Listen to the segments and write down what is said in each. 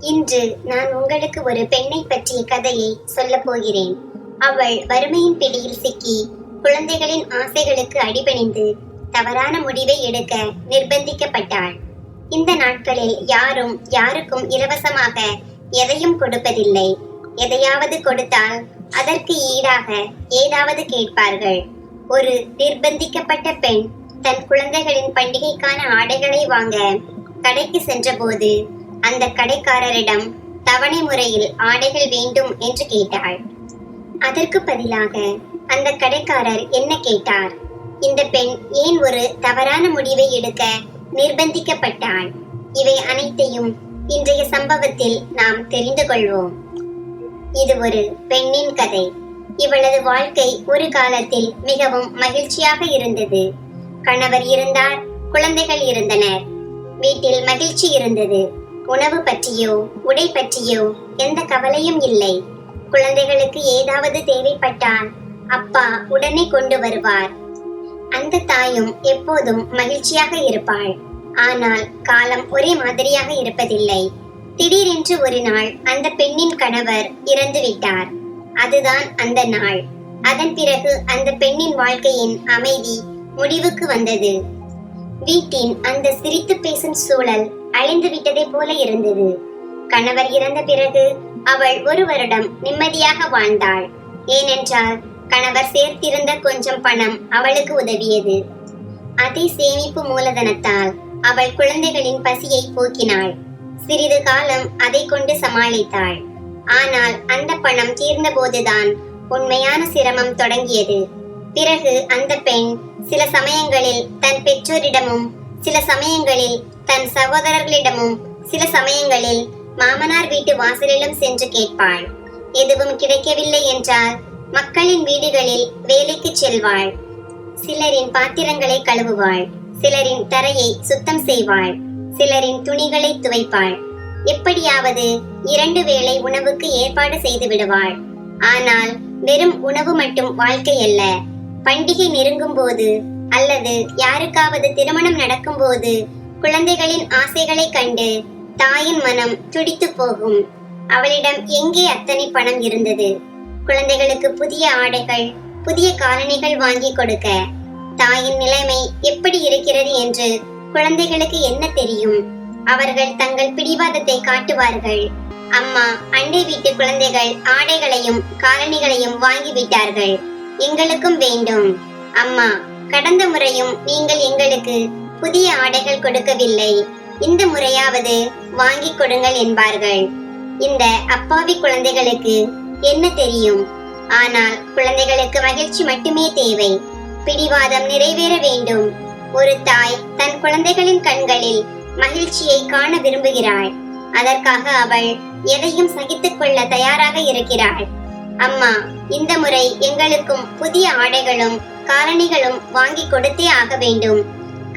இன்று நான் உங்களுக்கு ஒரு பெண்ணை பற்றிய கதையை சொல்லப் போகிறேன். அவள் வறுமையின் பிடியில் சிக்கி குழந்தைகளின் ஆசைகளுக்கு அடிபணிந்து தவறான முடிவை எடுக்க நிர்பந்திக்கப்பட்டாள். இந்த நாட்களில் யாரும் யாருக்கும் இலவசமாக எதையும் கொடுப்பதில்லை. எதையாவது கொடுத்தால் அதற்கு ஈடாக ஏதாவது கேட்பார்கள். ஒரு நிர்பந்திக்கப்பட்ட பெண் தன் குழந்தைகளின் பண்டிகைக்கான ஆடைகளை வாங்க கடைக்கு சென்றபோது அந்த கடைக்காரரிடம் தவணை முறையில் ஆடைகள் வேண்டும் என்று கேட்டாள். அதற்கு பதிலாக அந்த கடைக்காரர் என்ன கேட்டார்? இந்த பெண் ஏன் ஒரு தவறான முடிவை எடுக்க நிர்பந்திக்கப்பட்டாள்? இவை அனைத்தையும் இன்றைய சம்பவத்தில் நாம் தெரிந்து கொள்வோம். இது ஒரு பெண்ணின் கதை. இவளது வாழ்க்கை ஒரு காலத்தில் மிகவும் மகிழ்ச்சியாக இருந்தது. கணவர் இருந்தார் குழந்தைகள் இருந்தனர். வீட்டில் மகிழ்ச்சி இருந்தது. உணவு பற்றியோ உடை பற்றியோ எந்த கவலையும் இல்லை. குழந்தைகளுக்கு ஏதாவது தேவைப்பட்டால் அப்பா உடனே கொண்டு வருவார். அந்த தாயும் எப்போதும் மகிழ்ச்சியாக இருப்பாள். ஆனால் காலம் ஒரே மாதிரியாக இருப்பதில்லை. திடீரென்று ஒரு நாள் அந்த பெண்ணின் கணவர் இறந்து விட்டார். அதுதான் அந்த நாள். அதன் பிறகு அந்த பெண்ணின் வாழ்க்கையின் அமைதி முடிவுக்கு வந்தது. வீட்டின் அந்த சிரித்து பேசும் சூழல் அழிந்து விட்டதை போல இருந்தது. கணவர் இறந்த பிறகு அவள் ஒரு வருடம் நிம்மதியாக வாழ்ந்தாள். ஏனென்றால் கணவர் சேர்த்திருந்த கொஞ்சம் பணம் அவளுக்கு உதவியது. அதே சேமிப்பு மூலதனத்தால் அவள் குழந்தைகளின் பசியை போக்கினாள். சிறிது காலம் அதை கொண்டு சமாளித்தாள். ஆனால் அந்த பணம் தீர்ந்தபோதுதான் உண்மையான சிரமம் தொடங்கியது. பிறகு அந்த பெண் சில சமயங்களில் தன் பெற்றோரிடமும் சில சமயங்களில் தன் சகோதரர்களிடமும் சில சமயங்களில் மாமனார் வீட்டு வாசலிலும் சென்று கேட்பாள். எதுவும் கிடைக்கவில்லை என்றால் மக்களின் வீடுகளில் வேலைக்கு செல்வாள். சிலரின் பாத்திரங்களை கழுவுவாள். சிலரின் தரையை சுத்தம் செய்வாள். சிலரின் துணிகளை துவைப்பாள். எப்படியாவது இரண்டு வேளை உணவுக்கு ஏற்பாடு செய்து விடுவாள். ஆனால் வெறும் உணவு மட்டும் வாழ்க்கை அல்ல. பண்டிகை நெருங்கும் போது அல்லது யாருக்காவது திருமணம் நடக்கும் போது குழந்தைகளின் ஆசைகளை கண்டு தாயின் மனம் துடித்து போகும். அவளிடம் எங்கே அத்தனை பணம் இருந்தது? குழந்தைகளுக்கு புதிய ஆடைகள் புதிய காலணிகள் வாங்கி கொடுக்க தாயின் நிலைமை எப்படி இருக்கிறது என்று குழந்தைகளுக்கு என்ன தெரியும்? அவர்கள் தங்கள் பிடிவாதத்தை காட்டுவார்கள். அம்மா அண்டை வீட்டு குழந்தைகள் ஆடைகளையும் காலணிகளையும் வாங்கி விட்டார்கள். எங்களுக்கும் வேண்டும். அம்மா கடந்த முறையும் நீங்கள் எங்களுக்கு புதிய ஆடைகள் கொடுக்கவில்லை. இந்த முறையாவது வாங்கி கொடுங்கள் என்பார்கள். இந்த அப்பாவி குழந்தைகளுக்கு என்ன தெரியும்? ஆனால் குழந்தைகளுக்கு மகிழ்ச்சி மட்டுமே தேவை. பிடிவாதம் நிறைவேற வேண்டும். ஒரு தாய் தன் குழந்தைகளின் கண்களில் மகிழ்ச்சியை காண விரும்புகிறாள். அதற்காக அவள் எதையும் சகித்துக் கொள்ள தயாராக இருக்கிறாள். அம்மா இந்த முறை எங்களுக்கும் புதிய ஆடைகளும் காலணிகளும் வாங்கி கொடுத்தே ஆக வேண்டும்.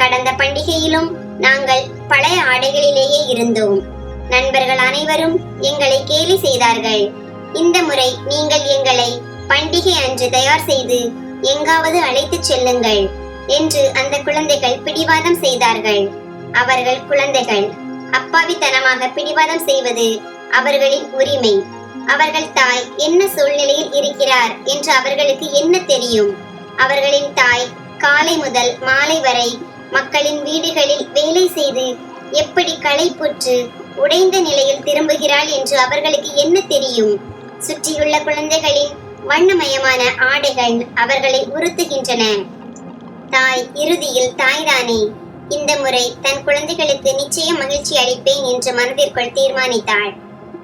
கடந்த பண்டிகையிலும் நாங்கள் பழைய ஆடைகளிலேயே இருந்தோம். நண்பர்கள் அனைவரும் எங்களை கேலி செய்தார்கள். இந்த முறை நீங்கள் எங்களை பண்டிகை அன்று தயார் செய்து எங்காவது அழைத்துச் செல்லுங்கள் என்று அந்த குழந்தைகள் பிடிவாதம் செய்தார்கள். அவர்கள் குழந்தைகள் அப்பாவித்தனமாக பிடிவாதம் செய்வது அவர்களின் உரிமை. அவர்கள் தாய் என்ன சூழ்நிலையில் இருக்கிறார் என்று அவர்களுக்கு என்ன தெரியும்? அவர்களின் தாய் காலை முதல் மாலை வரை மக்களின் வீடுகளில் வேலை செய்து எப்படி களைப்புற்று உடைந்த நிலையில் திரும்புகிறாள் என்று அவர்களுக்கு என்ன தெரியும்? சுற்றியுள்ள குழந்தைகளின் வண்ணமயமான ஆடைகள் அவர்களை உறுத்துகின்றன. தாய் இறுதியில் தாய்தானே இந்த முறை தன் குழந்தைகளுக்கு நிச்சயம் மகிழ்ச்சி அளிப்பேன் என்று மனதிற்குள் தீர்மானித்தாள்.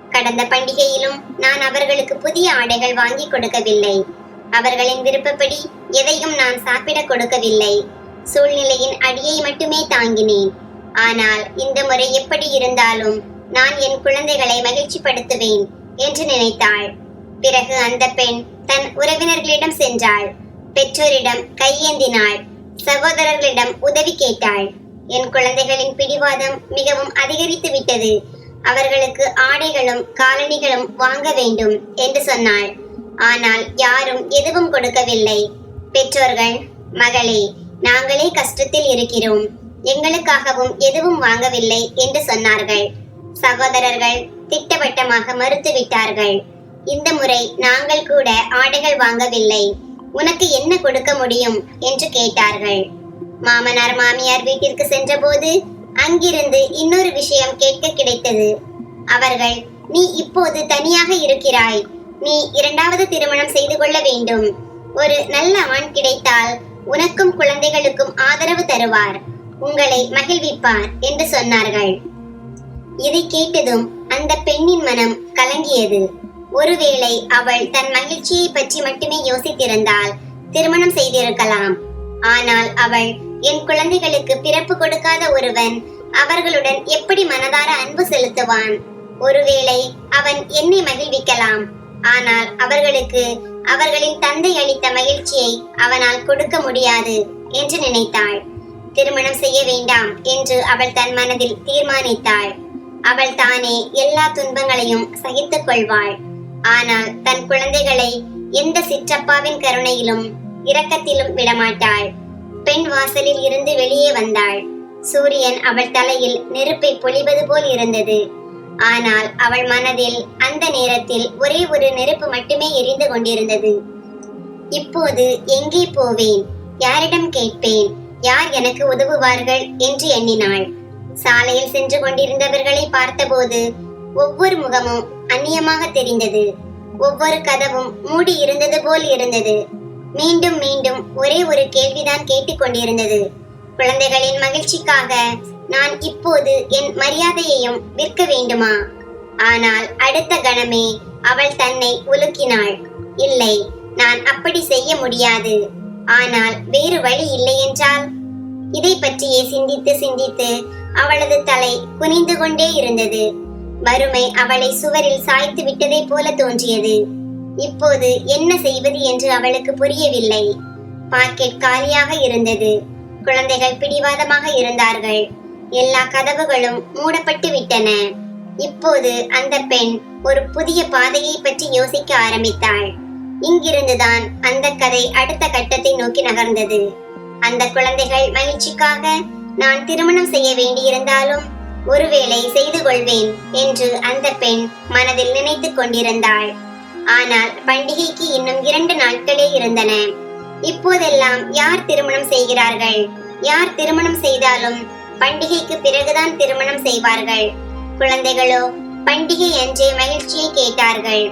கடந்த பண்டிகையிலும் நான் அவர்களுக்கு புதிய ஆடைகள் வாங்கி கொடுக்கவில்லை. அவர்களின் விருப்பப்படி எதையும் நான் சாப்பிட கொடுக்கவில்லை. சூழ்நிலையின் அடியை மட்டுமே தாங்கினேன். ஆனால் இந்த முறை எப்படி இருந்தாலும் நான் என் குழந்தைகளை மகிழ்ச்சிப்படுத்துவேன் என்று நினைத்தாள். பிறகு அந்த பெண் தன் உறவினர்களிடம் சென்றாள். பெற்றோரிடம் கையேந்தினாள். சகோதரர்களிடம் உதவி கேட்டாள். என் குழந்தைகளின் பிடிவாதம் மிகவும் அதிகரித்து விட்டது. அவர்களுக்கு ஆடைகளும் காலணிகளும் வாங்க வேண்டும் என்று சொன்னாள். ஆனால் யாரும் எதுவும் கொடுக்கவில்லை. பெற்றோர்கள் மகளே நாங்களே கஷ்டத்தில் இருக்கிறோம். எங்களுக்காகவும் எதுவும் வாங்கவில்லை என்று சொன்னார்கள். சகோதரர்கள் திட்டவட்டமாக மறுத்துவிட்டார்கள் இந்த முறை நாங்கள் கூட ஆடைகள் வாங்கவில்லை. உனக்கு என்ன கொடுக்க முடியும்? என்று கேட்டார்கள். மாமனார் மாமியார் வீட்டிற்கு சென்றபோது அங்கிருந்து இன்னொரு விஷயம் கேட்க கிடைத்தது. அவர்கள் நீ இப்போது தனியாக இருக்கிறாய். நீ இரண்டாவது திருமணம் செய்து கொள்ள வேண்டும். ஒரு நல்ல ஆண் கிடைத்தால் உனக்கும் குழந்தைகளுக்கும் ஆதரவு தருவார். உங்களை மகிழ்விப்பார் என்று சொன்னார்கள். இதை கேட்டதும் அந்த பெண்ணின் மனம் கலங்கியது. ஒருவேளை அவள் தன் மகிழ்ச்சியை பற்றி மட்டுமே யோசித்திருந்தால் திருமணம் செய்திருக்கலாம். ஆனால் அவள் என் குழந்தைகளுக்கு பிறப்பு கொடுக்காத ஒருவன் அவர்களுடன் எப்படி மனதார அன்பு செலுத்துவான்? ஒருவேளை அவன் என்னை மகிழ்விக்கலாம். ஆனால் அவர்களுக்கு அவர்களின் தந்தை அளித்த மகிழ்ச்சியை அவனால் கொடுக்க முடியாது என்று நினைத்தாள். திருமணம் செய்ய வேண்டாம் என்று அவள் தன் மனதில் தீர்மானித்தாள். அவள் தானே எல்லா துன்பங்களையும் சகித்துக் கொள்வாள். ஆனால் தன் குழந்தைகளை எந்த சிற்றப்பாவின் கருணையிலும் இரக்கத்திலும் விடமாட்டாள். பெண் வாசலில் இருந்து வெளியே வந்தாள். சூரியன் அவள் தலையில் நெருப்பை பொழிவது போல் இருந்தது. ஆனால் அவள் மனதில் அந்த நேரத்தில் ஒரே ஒரு நெருப்பு மட்டுமே எரிந்து கொண்டிருந்தது. இப்போது எங்கே போவேன்? யாரிடம் கேட்பேன்? யார் எனக்கு உதவுவார்கள்? என்று எண்ணினாள். சாலையில் சென்று கொண்டிருந்தவர்களை பார்த்தபோது ஒவ்வொரு முகமும் அந்நியமாக தெரிந்தது. ஒவ்வொரு கதவும் மூடி இருந்தது போல் இருந்தது. மீண்டும் மீண்டும் ஒரே ஒரு கேள்விதான் கேட்டுக்கொண்டிருந்தது குழந்தைகளின் மகிழ்ச்சிக்காக நான் இப்போது என் மரியாதையையும் விற்க வேண்டுமா? ஆனால் அடுத்த கணமே அவள் தன்னை உலுக்கினாள். இல்லை நான் அப்படி செய்ய முடியாது. ஆனால் வேறு வழி இல்லை என்றால்? இதை பற்றியே சிந்தித்து சிந்தித்து அவளது தலை குனிந்து கொண்டே இருந்தது. வறுமை அவளை சுவரில் சாய்த்து விட்டதை போல தோன்றியது. இப்போது என்ன செய்வது என்று அவளுக்கு புரியவில்லை. பாக்கெட் காலியாக இருந்தது. குழந்தைகள் பிடிவாதமாக இருந்தார்கள். எல்லா கதவுகளும் மூடப்பட்டு விட்டன. இப்போது அந்த பெண் ஒரு புதிய பாதையை பற்றி யோசிக்க ஆரம்பித்தாள். இங்கிருந்துதான் அந்த கதை அடுத்த கட்டத்தை நோக்கி நகர்ந்தது. அந்த குழந்தைகள் மகிழ்ச்சிக்காக நான் திருமணம் செய்ய வேண்டியிருந்தாலும் ஒருவேளை செய்து கொள்வேன் என்று அந்த பெண் மனதில் நினைத்துக் கொண்டிருந்தாள். ஆனால் பண்டிகைக்கு இன்னும் இரண்டு நாட்களே இருந்தன. இப்போதெல்லாம் யார் திருமணம் செய்கிறார்கள்? யார் திருமணம் செய்தாலும் பண்டிகைக்கு பிறகுதான் திருமணம் செய்வார்கள். குழந்தைகளோ பண்டிகை அன்றே மகிழ்ச்சியை கேட்டார்கள்.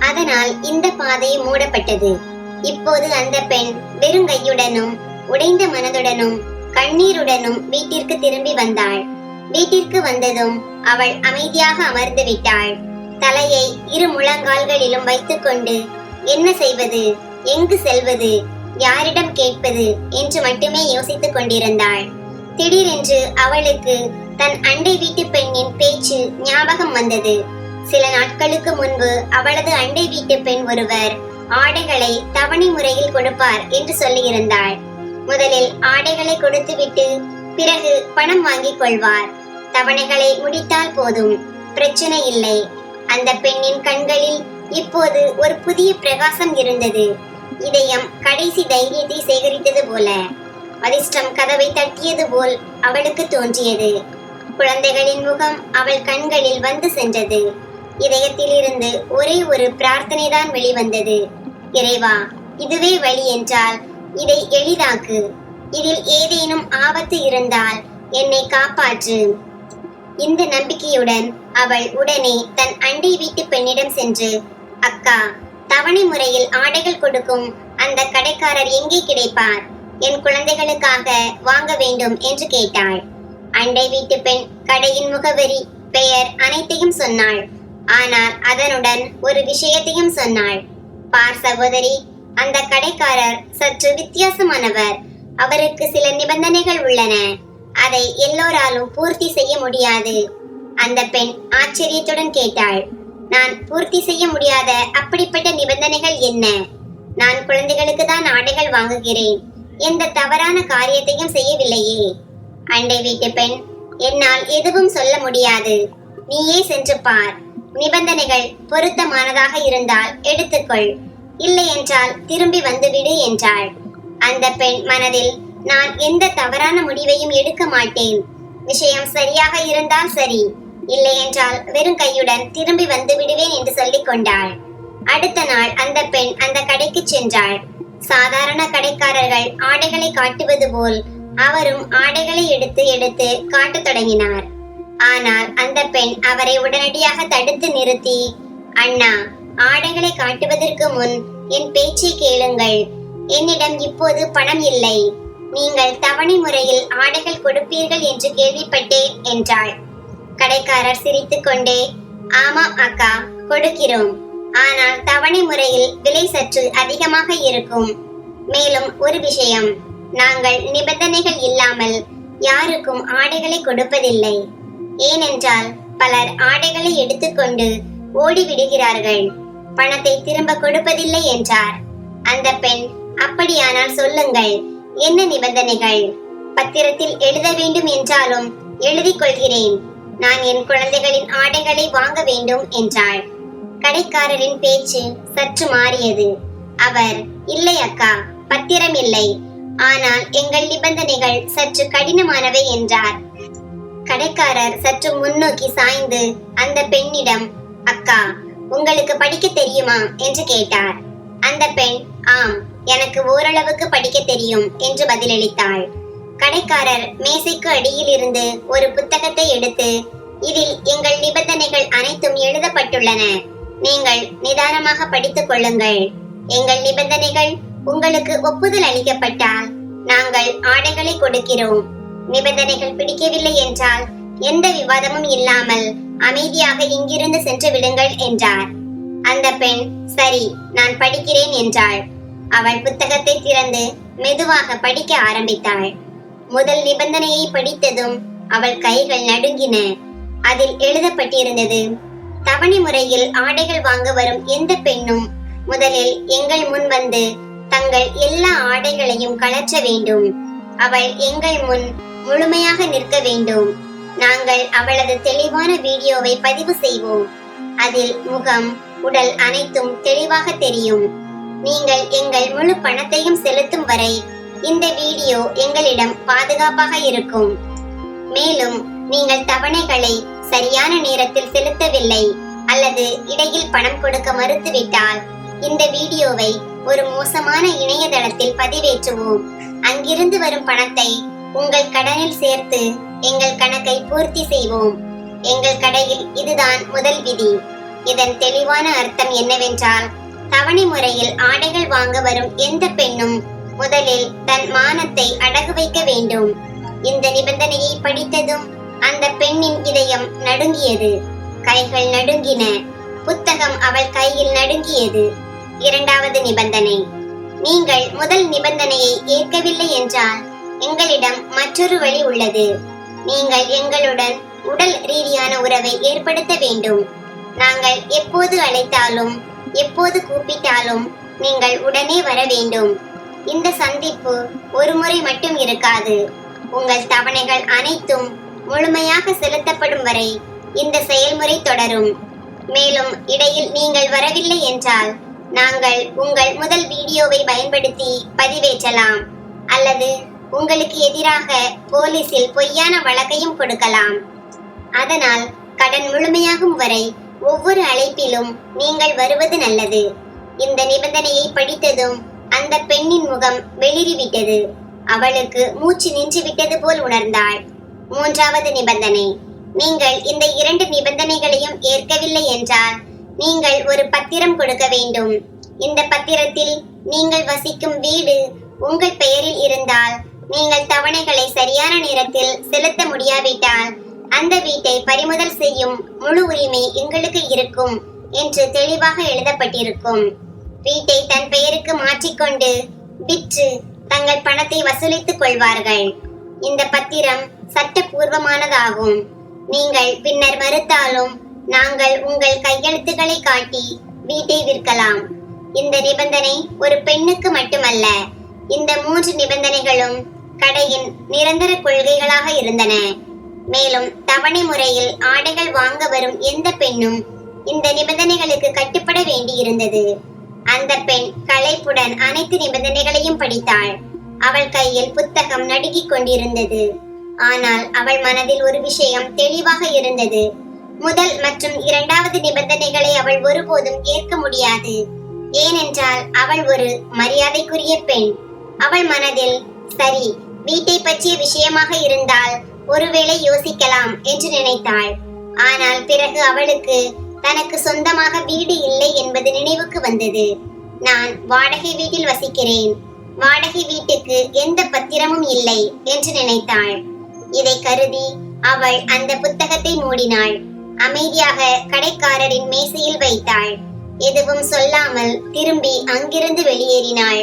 அதனால் இந்த பாதை மூடப்பட்டது. இப்போது அந்த பெண் வெறுங்கையுடனும் உடைந்த மனதுடனும் கண்ணீருடனும் வீட்டிற்கு திரும்பி வந்தாள். வீட்டிற்கு வந்ததும் அவள் அமைதியாக அமர்ந்து விட்டாள். தலையை இரு முழங்கால்களிலும் வைத்துக்கொண்டு என்ன செய்வது? எங்கு செல்வது? யாரிடம் கேட்பது? என்று மட்டுமே யோசித்துக் கொண்டிருந்தாள். திடீரென்று அவளுக்கு தன் அண்டை வீட்டு பெண்ணின் பேச்சு ஞாபகம் வந்தது. சில நாட்களுக்கு முன்பு அவளது அண்டை வீட்டு பெண் ஒருவர் ஆடைகளை தவணை முறையில் கொடுப்பார் என்று சொல்லியிருந்தாள். முதலில் ஆடைகளை கொடுத்துவிட்டு பிறகு பணம் வாங்கிக் கொள்வார். தவணைகளை முடித்தால் போதும் பிரச்சனை இல்லை. அந்த பெண்ணின் கண்களில் இப்போது ஒரு புதிய பிரகாசம் இருந்தது. இதயம் கடைசி தைரியத்தை சேகரித்தது போல. அதிர்ஷ்டம் கதவை தட்டியது போல் அவளுக்கு தோன்றியது. குழந்தைகளின் முகம் அவள் கண்களில் வந்து சென்றது. இதயத்திலிருந்து ஒரே ஒரு பிரார்த்தனை தான் வெளிவந்தது. இறைவா இதுவே வழி என்றால் இதை எளிதாக்கு. இதில் ஏதேனும் ஆபத்து இருந்தால் என்னை காப்பாற்று. இந்த நம்பிக்கையுடன் அவள் உடனே தன் அண்டை வீட்டு பெண்ணிடம் சென்று அக்கா தவணை முறையில் ஆடைகள் கொடுக்கும் அந்த கடைக்காரர் எங்கே கிடைப்பார்? என் குழந்தைகளுக்காக வாங்க வேண்டும் என்று கேட்டாள். அண்டை வீட்டு பெண் கடையின் முகவரி பெயர் அனைத்தையும் சொன்னாள். ஆனால் அதனுடன் ஒரு விஷயத்தையும் சொன்னாள். பார் சகோதரி அந்த கடைக்காரர் சற்று வித்தியாசமானவர். அவருக்கு சில நிபந்தனைகள் உள்ளன. அதை எல்லோராலும் பூர்த்தி செய்ய முடியாது. அந்த பெண் ஆச்சரியத்துடன் கேட்டாள். நான் பூர்த்தி செய்ய முடியாத அப்படிப்பட்ட நிபந்தனைகள் என்ன? நான் குழந்தைகளுக்கு தான் ஆடைகள் வாங்குகிறேன். எந்த தவறான காரியத்தையும் செய்யவில்லையே. அண்டை வீட்டு பெண் என்னால் எதுவும் சொல்ல முடியாது. நீயே சென்று பார். நிபந்தனைகள் பொருத்தமானதாக இருந்தால் எடுத்துக்கொள். இல்லை என்றால் திரும்பி வந்துவிடு என்றாள். அந்த பெண் மனதில் நான் எந்த தவறான முடிவையும் எடுக்க மாட்டேன். விஷயம் சரியாக இருந்தால் சரி. இல்லையென்றால் வெறும் கையுடன் திரும்பி வந்து விடுவேன் என்று சொல்லிக் கொண்டாள் அடுத்த நாள் அந்த பெண் அந்த கடைக்கு சென்றாள். சாதாரண கடைக்காரர்கள் ஆடைகளை காட்டுவது போல் அவரும் ஆடைகளை எடுத்து எடுத்து காட்டத் தொடங்கினார். ஆனால் அந்த பெண் அவரை உடனடியாக தடுத்து நிறுத்தி அண்ணா ஆடைகளை காட்டுவதற்கு முன் என் பேச்சை கேளுங்கள். என்னிடம் இப்போது பணம் இல்லை. நீங்கள் தவணை முறையில் ஆடைகள் கொடுப்பீர்கள் என்று கேள்விப்பட்டேன் என்றாள். கடைக்காரர் சிரித்துக்கொண்டே ஆமாம் அக்கா கொடுக்கிறோம். ஆனால் தவணை முறையில் விலை சற்று அதிகமாக இருக்கும். மேலும் ஒரு விஷயம் நாங்கள் நிபந்தனைகள் இல்லாமல் யாருக்கும் ஆடைகளை கொடுப்பதில்லை. ஏனென்றால் பலர் ஆடைகளை எடுத்துக்கொண்டு ஓடி விடுகிறார்கள் பணத்தை திரும்ப கொடுப்பதில்லை என்றார். அந்த பெண் அப்படியானால் சொல்லுங்கள் என்ன நிபந்தனைகள்? பத்திரத்தில் எழுத வேண்டும் என்றாலும் எழுதிக் கொள்கிறேன். நான் என் குழந்தைகளின் ஆடைகளை வாங்க வேண்டும் என்றாள். கடைக்காரரின் பேச்சு சற்று மாறியது. அவர் இல்லை அக்கா பத்திரம் இல்லை. ஆனால் எங்கள் நிபந்தனைகள் சற்று கடினமானவை என்றார். கடைக்காரர் சற்று முன்னோக்கி சாய்ந்து அந்த பெண்ணிடம் அக்கா உங்களுக்கு படிக்க தெரியுமா? என்று கேட்டார். அந்த பெண் ஆம் எனக்கு ஓரளவுக்கு படிக்க தெரியும் என்று பதிலளித்தாள். கடைக்காரர் மேசைக்கு அடியில் இருந்து ஒரு புத்தகத்தை எடுத்து இதில் எங்கள் நிபந்தனைகள் அனைத்தும் எழுதப்பட்டுள்ளன. நீங்கள் நிதானமாக படித்துக் கொள்ளுங்கள். எங்கள் நிபந்தனைகள் உங்களுக்கு ஒப்புதல் அளிக்கப்பட்டால் நாங்கள் ஆடைகளை கொடுக்கிறோம். நிபந்தனைகள் பிடிக்கவில்லை என்றால் எந்த விவாதமும் இல்லாமல் அமைதியாக இங்கிருந்து சென்று விடுங்கள் என்றார். அந்த பெண் சரி நான் படிக்கிறேன் என்றாள். அவள் புத்தகத்தை திறந்து மெதுவாக படிக்க ஆரம்பித்தாள். முதல் நிபந்தனையை படித்ததும் அவள் கைகள் நடுங்கின. அதில் எழுதப்பட்டிருந்தது தவணை முறையில் ஆடைகள் வாங்க வரும் எந்த பெண்ணும்? முதலில் எங்கள் முன் வந்து தங்கள் எல்லா ஆடைகளையும் கலற்ற வேண்டும். அவள் எங்கள் முன் முழுமையாக நிற்க வேண்டும். நாங்கள் அவளது தெளிவான வீடியோவை பதிவு செய்வோம். அதில் முகம் உடல் அனைத்தும் தெளிவாக தெரியும். நீங்கள் எங்கள் முழு பணத்தையும் செலுத்தும் வரை இந்த வீடியோ எங்களிடம் பாதுகாப்பாக இருக்கும். மேலும் நீங்கள் தவணைகளை சரியான நேரத்தில் செலுத்தவில்லை. அல்லது இடையில் பணம் கொடுக்க மறுத்துவிட்டால். இந்த வீடியோவை ஒரு மோசமான இணையதளத்தில் பதிவேற்றுவோம். அங்கிருந்து வரும் பணத்தை உங்கள் கடனில் சேர்த்து எங்கள் கணக்கை பூர்த்தி செய்வோம். எங்கள் கடையில் இதுதான் முதல் விதி. இதன் தெளிவான அர்த்தம் என்னவென்றால் தவணை முறையில் ஆடைகள் வாங்க வரும் எந்த பெண்ணும் முதலில் தன் மானத்தை அடகு வைக்க வேண்டும். இந்த நிபந்தனையை படித்ததும் அந்த பெண்ணின் இதயம் நடுங்கியது. கைகள் நடுங்கின. புத்தகம் அவள் கையில் நடுங்கியது. இரண்டாவது நிபந்தனை. நீங்கள் முதல் நிபந்தனையை ஏற்கவில்லை என்றால் எங்களிடம் மற்றொரு வழி உள்ளது. நீங்கள் எங்களுடன் உடல் ரீதியான உறவை ஏற்படுத்த வேண்டும். நாங்கள் எப்போது அழைத்தாலும் எப்போது கூப்பிட்டாலும் நீங்கள் உடனே வர வேண்டும். இந்த சந்திப்பு ஒரு முறை மட்டும் இருக்காது. உங்கள் தவணைகள் அனைத்தும் முழுமையாக செலுத்தப்படும் வரை இந்த செயல்முறை தொடரும். மேலும் இடையில் நீங்கள் வரவில்லை என்றால் நாங்கள் உங்கள் முதல் வீடியோவை பயன்படுத்தி பதிவேற்றலாம். அல்லது உங்களுக்கு எதிராக போலீசில் பொய்யான வழக்கையும் கொடுக்கலாம். அதனால் கடன் முழுமையாகும் வரை ஒவ்வொரு அழைப்பிலும் நீங்கள் வருவது நல்லது. இந்த நிபந்தனையை படித்ததும் அந்த பெண்ணின் முகம் வெளிறிவிட்டது அவளுக்கு மூச்சு நின்று விட்டது போல் உணர்ந்தாள். மூன்றாவது நிபந்தனை. நீங்கள் இந்த இரண்டு நிபந்தனைகளையும் ஏற்கவில்லை என்றால் நீங்கள் ஒரு பத்திரம் கொடுக்க வேண்டும். இந்த பத்திரத்தில் நீங்கள் வசிக்கும் வீடு உங்கள் பெயரில் இருந்தால் நீங்கள் தவணைகளை சரியான நேரத்தில் செலுத்த முடியாவிட்டால் அந்த வீட்டை பறிமுதல் செய்யும் முழு உரிமை எங்களுக்கு இருக்கும் என்று தெளிவாக எழுதப்பட்டிருக்கும். வீட்டை தன் பெயருக்கு மாற்றிக்கொண்டு விற்று தங்கள் பணத்தை வசூலித்துக் கொள்வார்கள். இந்த பத்திரம் சட்டபூர்வமானதாகும். நீங்கள் பின்னர் மறுத்தாலும் நாங்கள் உங்கள் கையெழுத்துக்களை காட்டி வீட்டை விற்கலாம். இந்த நிபந்தனை ஒரு பெண்ணுக்கு மட்டுமல்ல இந்த மூன்று நிபந்தனைகளும் கடையின் நிரந்தர கொள்கைகளாக இருந்தன. மேலும் தவணை முறையில் ஆடைகள் வாங்க வரும் எந்த பெண்ணும் இந்த நிபந்தனைகளுக்கு கட்டுப்பட வேண்டியிருந்தது. அந்த பெண் களைப்புடன் அனைத்து நிபந்தனைகளையும் படித்தாள். அவள் கையில் புத்தகம் நடுங்கிக் கொண்டிருந்தது. ஆனால் அவள் மனதில் ஒரு விஷயம் தெளிவாக இருந்தது. முதல் மற்றும் இரண்டாவது நிபந்தனைகளை அவள் ஒருபோதும் ஏற்க முடியாது. ஏனென்றால் அவள் ஒரு மரியாதைக்குரிய பெண். அவள் மனதில் சரி வீட்டை பற்றிய விஷயமாக இருந்தால் ஒருவேளை யோசிக்கலாம் என்று நினைத்தாள். ஆனால் பிறகு அவளுக்கு தனக்கு சொந்தமாக வீடு இல்லை என்பது நினைவுக்கு வந்தது. நான் வாடகை வீட்டில் வசிக்கிறேன். வாடகை வீட்டுக்கு எந்த பத்திரமும் இல்லை என்று நினைத்தாள். இதை கருதி அவள் அந்த புத்தகத்தை மூடினாள். அமைதியாக கடைக்காரரின் மேசையில் வைத்தாள். எதுவும் சொல்லாமல் திரும்பி அங்கிருந்து வெளியேறினாள்.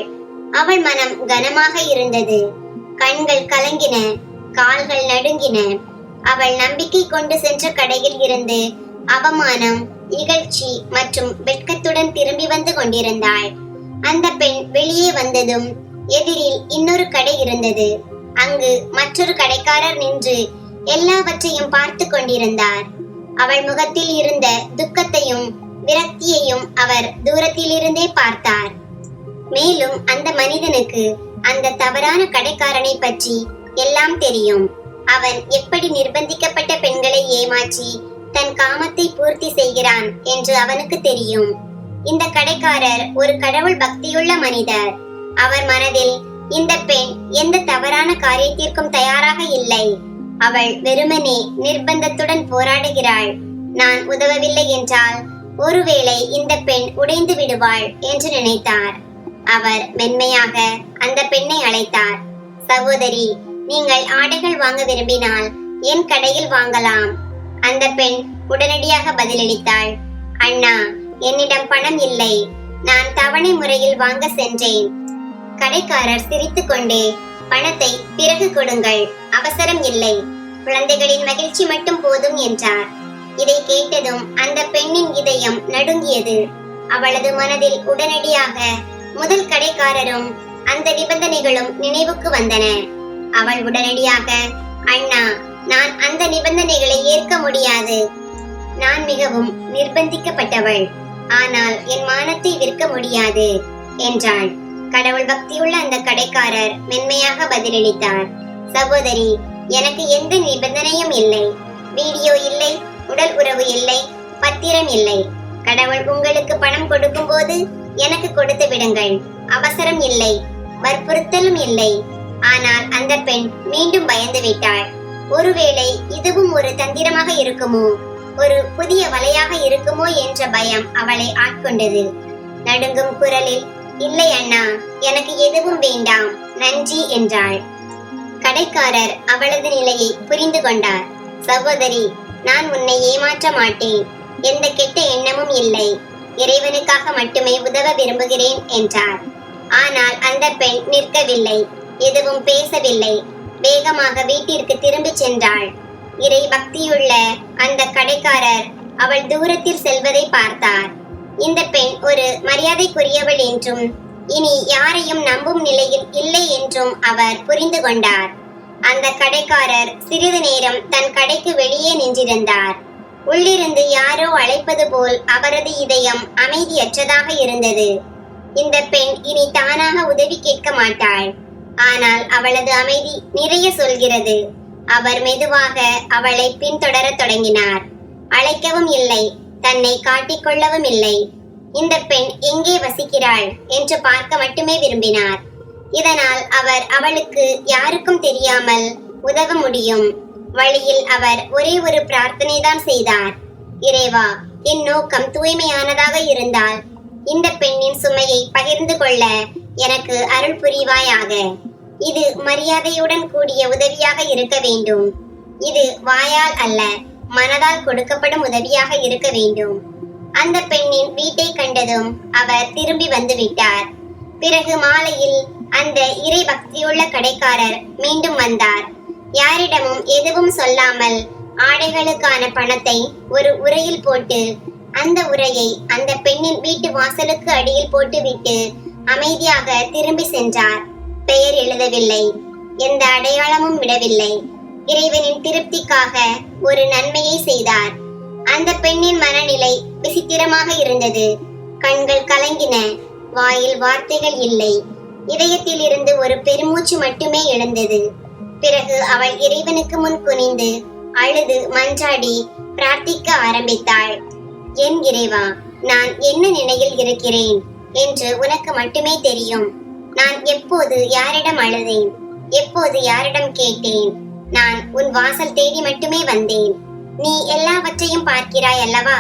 அவள் மனம் கனமாக இருந்தது. கண்கள் கலங்கின கால்கள் நடுங்கின. அவள் நம்பிக்கை கொண்டு சென்ற கடையில் இருந்து அவமானம் இகழ்ச்சி மற்றும் வெட்கத்துடன் திரும்பி வந்து கொண்டிருந்தாள். அந்த பெண் வெளியே வந்ததும் எதிரில் இன்னொரு கடை இருந்தது. அங்கு மற்றொரு கடைக்காரர் நின்று எல்லாவற்றையும் பார்த்து கொண்டிருந்தார். அவள் முகத்தில் இருந்த துக்கத்தையும் விரக்தியையும் அவர் தூரத்திலிருந்தே பார்த்தார். மேலும் அந்த மனிதனுக்கு அந்த தவறான கடைக்காரனை பற்றி எல்லாம் தெரியும். அவன் எப்படி நிர்பந்திக்கப்பட்ட பெண்களை ஏமாற்றி தன் காமத்தை பூர்த்தி செய்கிறான் என்று அவனுக்கு தெரியும். இந்த கடைக்காரர் ஒரு கடவுள் பக்தியுள்ள மனிதர். அவர் மனதில் இந்த பெண் எந்த தவறான காரியத்திற்கும் தயாராக இல்லை. அவள் வெறுமனே நிர்பந்தத்துடன் போராடுகிறாள். நான் உதவவில்லை என்றால் ஒருவேளை இந்த பெண் உடைந்து விடுவாள் என்று நினைத்தார். அவர் மென்மையாக அந்த பெண்ணை அழைத்தார். சகோதரி நீங்கள் ஆடைகள் வாங்க விரும்பினால் என் கடையில் வாங்கலாம். அந்த பெண் உடனடியாக பதிலளித்தாள். அண்ணா என்னிடம் பணம் இல்லை. நான் தவணை முறையில் வாங்க சென்றேன். கடைக்காரர் சிரித்து கொண்டே பணத்தை பிறகு கொடுங்கள் அவசரம் இல்லை. குழந்தைகளின் மகிழ்ச்சி மட்டும் போதும் என்றார். இதை கேட்டதும் அந்த பெண்ணின் இதயம் நடுங்கியது. அவளது மனதில் உடனடியாக முதல் கடைக்காரரும் அந்த நிபந்தனைகளும் நினைவுக்கு வந்தன. அவள் உடனடியாக அண்ணா நான் அந்த நிபந்தனைகளை ஏற்க முடியாது. நான் மிகவும் நிர்பந்திக்கப்பட்டவள். ஆனால் என் மானத்தை விற்க முடியாது என்றாள். கடவுள் பக்தியுள்ள அந்த கடைக்காரர் மென்மையாக பதிலளித்தார். சகோதரி எனக்கு எந்த நிபந்தனையும் இல்லை. வீடியோ இல்லை உடல் உறவு இல்லை பத்திரம் இல்லை. கடவுள் உங்களுக்கு பணம் கொடுக்கும் போது எனக்கு கொடுத்து விடுங்கள். அவசரம் இல்லை வற்புறுத்தலும் இல்லை. ஆனால் அந்த பெண் மீண்டும் பயந்து விட்டாள். ஒருவேளை இதுவும் ஒரு தந்திரமாக இருக்குமோ? ஒரு புதிய வலையாக இருக்குமோ? என்ற பயம் அவளை ஆட்கொண்டது. நடுங்கும் குரலில் இல்லை அண்ணா எனக்கு எதுவும் வேண்டாம் நன்றி என்றாள். கடைக்காரர் அவளது நிலையை புரிந்து கொண்டார். சகோதரி நான் உன்னை ஏமாற்ற மாட்டேன் எந்த கெட்ட எண்ணமும் இல்லை இறைவனுக்காக மட்டுமே உதவ விரும்புகிறேன் என்றார். ஆனால் அந்த பெண் நிற்கவில்லை எதுவும் பேசவில்லை. வேகமாக வீட்டிற்கு திரும்பிச் சென்றாள். இறை பக்தியுள்ள அந்த கடைக்காரர் அவள் தூரத்தில் செல்வதை பார்த்தார். இந்த பெண் ஒரு மரியாதைக்குரியவள் என்றும் இனி யாரையும் நம்பும் நிலையில் இல்லை என்றும் அவர் புரிந்து கொண்டார். அந்த கடைக்காரர் சிறிது நேரம் தன் கடைக்கு வெளியே நின்றிருந்தார். உள்ளிருந்து யாரோ அழைப்பது போல் அவரது இதயம் அமைதியற்றதாக இருந்தது. இந்த பெண் இனி தானாக உதவி கேட்க மாட்டாள். ஆனால் அவளது அமைதி நிறைய சொல்கிறது. அவர் மெதுவாக அவளை பின்தொடரத் தொடங்கினார். அழைக்கவும் இல்லை. தன்னை காட்டிக்கொள்ளவும் இல்லை. இந்த பெண் எங்கே வசிக்கிறாள் என்று பார்க்க மட்டுமே விரும்பினார். இதனால் அவர் அவளுக்கு யாருக்கும் தெரியாமல் உதவ முடியும். வழியில் அவர் ஒரே ஒரு பிரார்த்தனை தான் செய்தார். இறைவா என் நோக்கம் தூய்மையானதாக இருந்தால் இந்த பெண்ணின் சுமையை பகிர்ந்து கொள்ள எனக்கு அருள் புரிவாயாக. இது மரியாதையுடன் கூடிய உதவியாக இருக்க வேண்டும். இது வாயால் அல்ல மனதால் கொடுக்கப்படும் உதவியாக இருக்க வேண்டும். அந்த பெண்ணின் வீட்டை கண்டதும் அவர் திரும்பி வந்து விட்டார் பிறகு மாலையில் அந்த இறை பக்தியுள்ள கடைக்காரர் மீண்டும் வந்தார். யாரிடமும் எதுவும் சொல்லாமல் ஆடைகளுக்கான பணத்தை ஒரு உரையில் போட்டு அந்த உரையை அந்த பெண்ணின் வீட்டு வாசலுக்கு அடியில் போட்டுவிட்டு அமைதியாக திரும்பி சென்றார். பெயர் எழுதவில்லை. எந்த அடையாளமும் விடவில்லை. இறைவனின் திருப்திக்காக ஒரு நன்மையை செய்தார். அந்த பெண்ணின் மனநிலை விசித்திரமாக இருந்தது. கண்கள் கலங்கின. வாயில் வார்த்தைகள் இல்லை. இதயத்தில் இருந்து ஒரு பெருமூச்சு மட்டுமே எழுந்தது. பிறகு அவள் இறைவனுக்கு முன் குனிந்து அழுது மன்றாடி பிரார்த்திக்க ஆரம்பித்தாள். என் இறைவா நான் என்ன நிலையில் இருக்கிறேன்? என்று உனக்கு மட்டுமே தெரியும். நான் எப்போது யாரிடம் அழுதேன்? எப்போது யாரிடம் கேட்டேன்? நான் உன் வாசல் தேடி மட்டுமே வந்தேன். நீ எல்லாவற்றையும் பார்க்கிறாய் அல்லவா?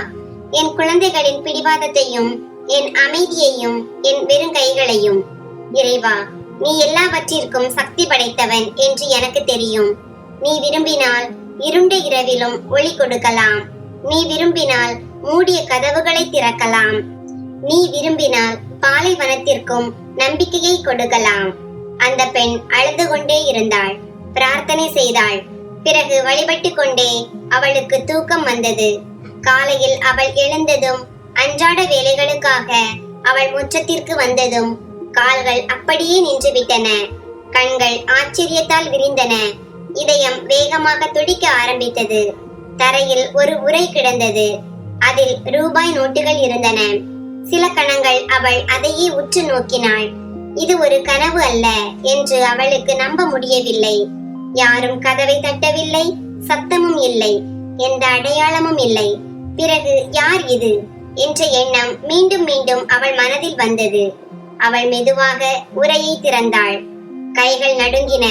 என் குழந்தைகளின் பிடிவாதத்தையும் என் அமைதியையும் என் வெறுங்கைகளையும் இறைவா நீ எல்லாவற்றிற்கும் சக்தி படைத்தவன் என்று எனக்கு தெரியும். நீ விரும்பினால் இருண்ட இரவிலும் ஒளி கொடுக்கலாம். நீ விரும்பினால் மூடிய கதவுகளை திறக்கலாம். நீ விரும்பினால் பாலைவனத்திற்கும் நம்பிக்கையை கொடுக்கலாம். அந்த பெண் அழுது கொண்டே இருந்தாள். பிரார்த்தனை செய்தாள். பிறகு வழிபட்டு கொண்டே அவளுக்கு தூக்கம் வந்தது. காலையில் அவள் எழுந்ததும் அன்றாட வேலைகளுக்காக அவள் முற்றத்திற்கு வந்ததும் கால்கள் அப்படியே நின்றுவிட்டன. கண்கள் ஆச்சரியத்தால் விரிந்தன. இதயம் வேகமாக துடிக்க ஆரம்பித்தது. தரையில் ஒரு உரை கிடந்தது. அதில் ரூபாய் நோட்டுகள் இருந்தன. சில கணங்கள் அவள் அதையே உற்று நோக்கினாள். இது ஒரு கனவு அல்ல என்று அவளுக்கு நம்ப முடியவில்லை. யாரும் கதவை தட்டவில்லை. சத்தமும் இல்லை. எந்த அடையாளமும் இல்லை. பிறகு யார் இது? என்ற எண்ணம் மீண்டும் மீண்டும் அவள் மனதில் வந்தது. அவள் மெதுவாக உரையை திறந்தாள். கைகள் நடுங்கின.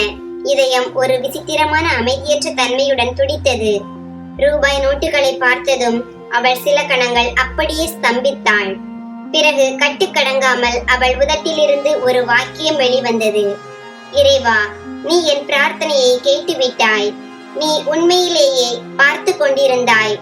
இதயம் ஒரு விசித்திரமான அமைதியற்ற தன்மையுடன் துடித்தது. ரூபாய் நோட்டுகளை பார்த்ததும் அவள் சில கணங்கள் அப்படியே ஸ்தம்பித்தாள். பிறகு கட்டுக்கடங்காமல் அவள் உதட்டிலிருந்து ஒரு வாக்கியம் வெளிவந்தது. இறைவா நீ என் பிரார்த்தனையை கேட்டுவிட்டாய். நீ உண்மையிலேயே பார்த்து கொண்டிருந்தாய்.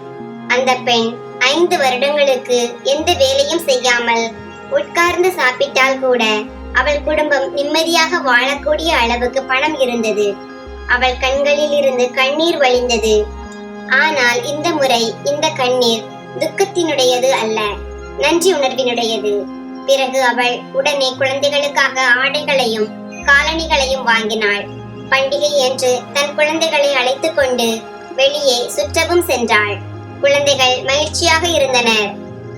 அந்த பெண் ஐந்து வருடங்களுக்கு எந்த வேலையும் செய்யாமல் உட்கார்ந்து சாப்பிட்டால் கூட அவள் குடும்பம் நிம்மதியாக வாழக்கூடிய அளவுக்கு பணம் இருந்தது. அவள் கண்களில் இருந்து கண்ணீர் வழிந்தது. ஆனால் இந்த முறை இந்த கண்ணீர் துக்கத்தினுடையது அல்ல நன்றி உணர்வினுடையது. பிறகு அவள் உடனே குழந்தைகளுக்காக ஆடைகளையும் காலணிகளையும் வாங்கினாள். பண்டிகை என்று தன் குழந்தைகளை அழைத்துக் கொண்டு வெளியே சுற்றவும் சென்றாள். குழந்தைகள் மகிழ்ச்சியாக இருந்தனர்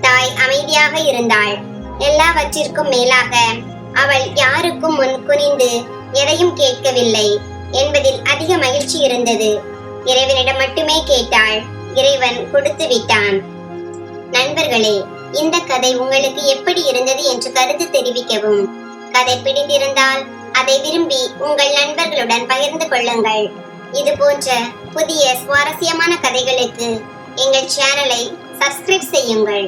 தாய் அமைதியாக இருந்தாள். எல்லாவற்றிற்கும் மேலாக அவள் யாருக்கும் முன் குனிந்து எதையும் கேட்கவில்லை என்பதில் அதிக மகிழ்ச்சி இருந்தது. இறைவனிடம் மட்டுமே கேட்டாள். இறைவன் கொடுத்து விட்டான். நண்பர்களே இந்த கதை உங்களுக்கு எப்படி இருந்தது என்று கருத்து தெரிவிக்கவும். கதை பிடித்திருந்தால் அதை விரும்பி உங்கள் நண்பர்களுடன் பகிர்ந்து கொள்ளுங்கள். இது போன்ற புதிய சுவாரஸ்யமான கதைகளுக்கு எங்கள் சேனலை சப்ஸ்கிரைப் செய்யுங்கள்.